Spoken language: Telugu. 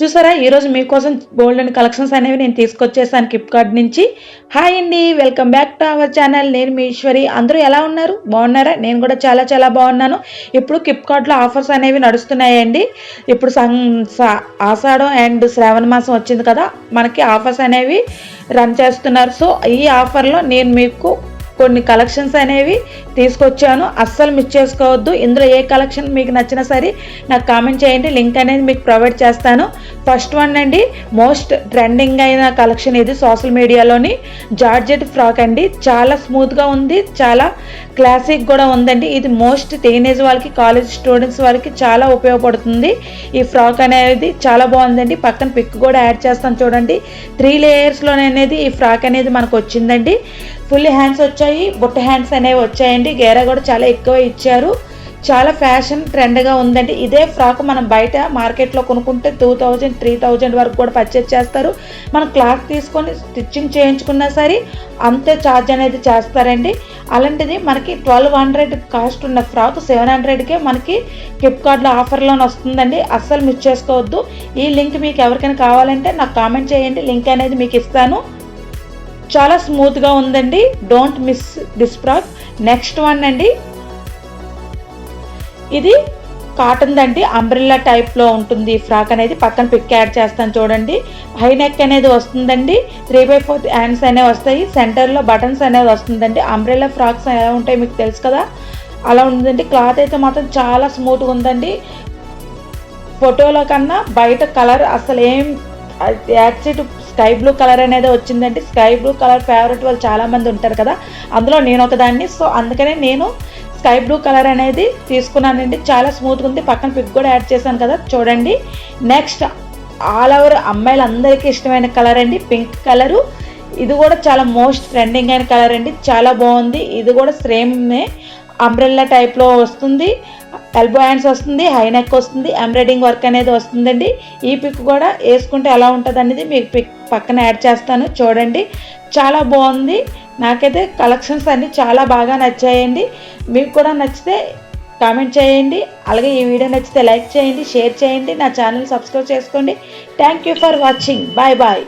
చూసారా? ఈరోజు మీకోసం గోల్డ్ అండ్ కలెక్షన్స్ అనేవి నేను తీసుకొచ్చేసాను ఫ్లిప్కార్ట్ నుంచి. హాయ్ అండి welcome back to our channel నేను మీ ఈశ్వరి అందరూ ఎలా ఉన్నారు? బాగున్నారా? నేను కూడా చాలా చాలా బాగున్నాను. ఇప్పుడు ఫ్లిప్కార్ట్లో ఆఫర్స్ అనేవి నడుస్తున్నాయండి. ఇప్పుడు ఆషాఢం అండ్ శ్రావణ మాసం వచ్చింది కదా మనకి ఆఫర్స్ అనేవి రన్ చేస్తున్నారు. సో ఈ ఆఫర్లో నేను మీకు కొన్ని కలెక్షన్స్ అనేవి తీసుకొచ్చాను. అస్సలు మిస్ చేసుకోవద్దు. ఇందులో ఏ కలెక్షన్ మీకు నచ్చినా సరే నాకు కామెంట్ చేయండి. లింక్ అనేది మీకు ప్రొవైడ్ చేస్తాను. ఫస్ట్ వన్ అండి మోస్ట్ ట్రెండింగ్ అయిన కలెక్షన్ ఇది సోషల్ మీడియాలోని జార్జెట్ ఫ్రాక్ అండి. చాలా స్మూత్గా ఉంది. చాలా క్లాసిక్ కూడా ఉందండి. ఇది మోస్ట్ టీనేజ్ వాళ్ళకి కాలేజ్ స్టూడెంట్స్ వాళ్ళకి చాలా ఉపయోగపడుతుంది. ఈ ఫ్రాక్ అనేది చాలా బాగుందండి. పక్కన పిక్ కూడా యాడ్ చేస్తాను చూడండి. త్రీ లేయర్స్లోనే అనేది ఈ ఫ్రాక్ అనేది మనకు వచ్చిందండి. ఫుల్ హ్యాండ్స్ వచ్చాయి బుట్ట హ్యాండ్స్ అనేవి వచ్చాయండి. గేరా కూడా చాలా ఎక్కువ ఇచ్చారు. చాలా ఫ్యాషన్ ట్రెండ్గా ఉందండి. ఇదే ఫ్రాక్ మనం బయట మార్కెట్లో కొనుక్కుంటే టూ థౌజండ్ త్రీ థౌజండ్ వరకు కూడా పర్చేజ్ చేస్తారు. మనం క్లాత్ తీసుకొని స్టిచ్చింగ్ చేయించుకున్నా సరే అంతే ఛార్జ్ అనేది చేస్తారండి. అలాంటిది మనకి ట్వెల్వ్ హండ్రెడ్ కాస్ట్ ఉన్న ఫ్రాక్ సెవెన్ హండ్రెడ్కే మనకి ఫ్లిప్కార్ట్లో ఆఫర్లోనే వస్తుందండి. అస్సలు మిస్ చేసుకోవద్దు. ఈ లింక్ మీకు ఎవరికైనా కావాలంటే నాకు కామెంట్ చేయండి. లింక్ అనేది మీకు ఇస్తాను. చాలా స్మూత్గా ఉందండి. Don't miss this frock next one అండి. ఇది కాటన్ దండి అంబ్రిల్లా టైప్లో ఉంటుంది ఫ్రాక్ అనేది. పక్కన పిక్ యాడ్ చేస్తాను చూడండి. హై నెక్ అనేది వస్తుందండి. త్రీ బై ఫోర్త్ హ్యాండ్స్ అనేవి వస్తాయి. సెంటర్లో బటన్స్ అనేది వస్తుందండి. అంబ్రిల్లా ఫ్రాక్స్ ఎలా ఉంటాయి మీకు తెలుసు కదా. అలా ఉందండి. క్లాత్ అయితే మాత్రం చాలా స్మూత్గా ఉందండి. ఫోటోలో కన్నా బయట కలర్ అసలు ఏం యాక్సిడ్ స్కై బ్లూ కలర్ అనేది వచ్చిందండి. స్కై బ్లూ కలర్ ఫేవరెట్ వాళ్ళు చాలామంది ఉంటారు కదా. అందులో నేను ఒకదాన్ని. సో అందుకనే నేను స్కై బ్లూ కలర్ అనేది తీసుకున్నానండి. చాలా స్మూత్గా ఉంది. పక్కన పిక్ కూడా యాడ్ చేశాను కదా. చూడండి. నెక్స్ట్ ఆల్ ఓవర్ అమ్మాయిలందరికీ ఇష్టమైన కలర్ అండి. Pink colour. ఇది కూడా చాలా మోస్ట్ ట్రెండింగ్ అయిన కలర్ అండి. చాలా బాగుంది. ఇది కూడా సేమ్ అంబ్రెల్లా టైప్లో వస్తుంది. ఎల్బో హ్యాండ్స్ వస్తుంది హై నెక్ వస్తుంది ఎంబ్రాయిడింగ్ వర్క్ అనేది వస్తుందండి. ఈ పిక్ కూడా వేసుకుంటే ఎలా ఉంటుంది అనేది మీకు పిక్ పక్కన యాడ్ చేస్తాను చూడండి. చాలా బాగుంది. నాకైతే కలెక్షన్స్ అన్నీ చాలా బాగా నచ్చాయండి. మీకు కూడా నచ్చితే కామెంట్ చేయండి. అలాగే ఈ వీడియో నచ్చితే లైక్ చేయండి షేర్ చేయండి. నా ఛానల్ సబ్స్క్రైబ్ చేసుకోండి. Thank you for watching bye bye